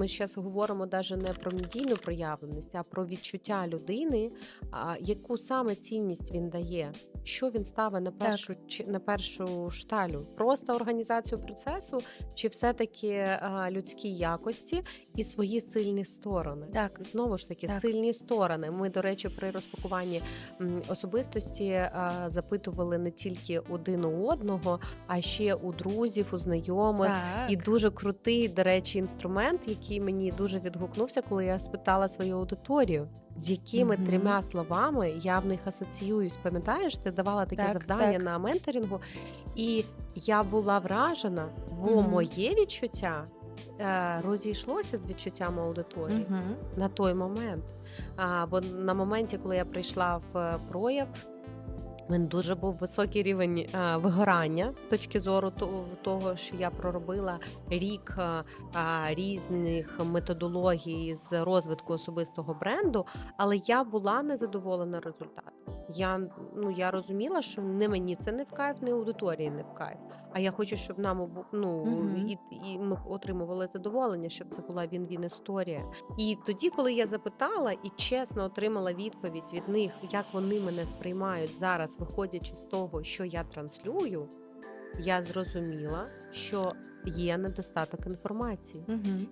Ми зараз говоримо навіть не про медійну проявленість, а про відчуття людини, яку саме цінність він дає. Що він ставить на першу чи на першу шталю? Просто організацію процесу, чи все-таки а, людські якості і свої сильні сторони? Так. Знову ж таки, Так. сильні сторони. Ми, до речі, при розпакуванні особистості а, запитували не тільки один у одного, а ще у друзів, у знайомих. Так. І дуже крутий, до речі, інструмент, який мені дуже відгукнувся, коли я спитала свою аудиторію, з якими Мгм. трьома словами я в них асоціююсь. Пам'ятаєш, ти давала таке Так, завдання так. на менторингу, і я була вражена, бо Мгм. моє відчуття. е, Розійшлося з відчуттям аудиторії Мгм. на той момент. А, бо на моменті, коли я прийшла в е, прояв, мене дуже був високий рівень а, вигорання з точки зору того, що я проробила рік а, а, різних методологій з розвитку особистого бренду, але я була незадоволена результатом. Я ну я розуміла, що не мені це не в кайф, не аудиторії не в кайф. А я хочу, щоб нам обу- ну і, і ми отримували задоволення, щоб це була він-він історія. І тоді, коли я запитала і чесно отримала відповідь від них, як вони мене сприймають зараз, виходячи з того, що я транслюю, я зрозуміла, що є недостаток інформації. Мгм.